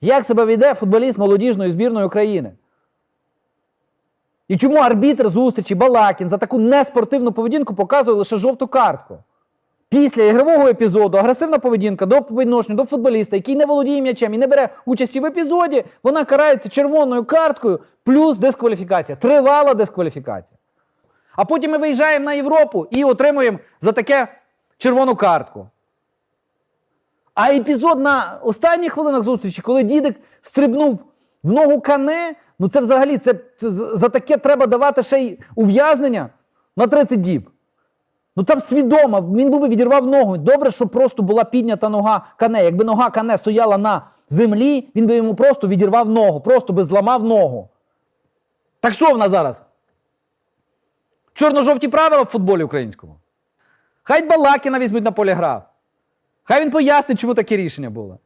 Як себе веде футболіст молодіжної збірної України? І чому арбітр зустрічі Балакін за таку неспортивну поведінку показує лише жовту картку? Після ігрового епізоду агресивна поведінка до відношення до футболіста, який не володіє м'ячем і не бере участі в епізоді, вона карається червоною карткою плюс дискваліфікація. Тривала дискваліфікація. А потім ми виїжджаємо на Європу і отримуємо за таке червону картку. А епізод на останніх хвилинах зустрічі, коли дідик стрибнув в ногу кане, ну це взагалі це, це за таке треба давати ще й ув'язнення на 30 діб. Ну там свідомо, він би відірвав ногу. Добре, що просто була піднята нога кане. Якби нога кане стояла на землі, він би йому просто відірвав ногу, просто би зламав ногу. Так що в нас зараз? Чорно-жовті правила в футболі українському. Хай Балакіна візьмуть на поліграф. Хай він пояснить, чому таке рішення було.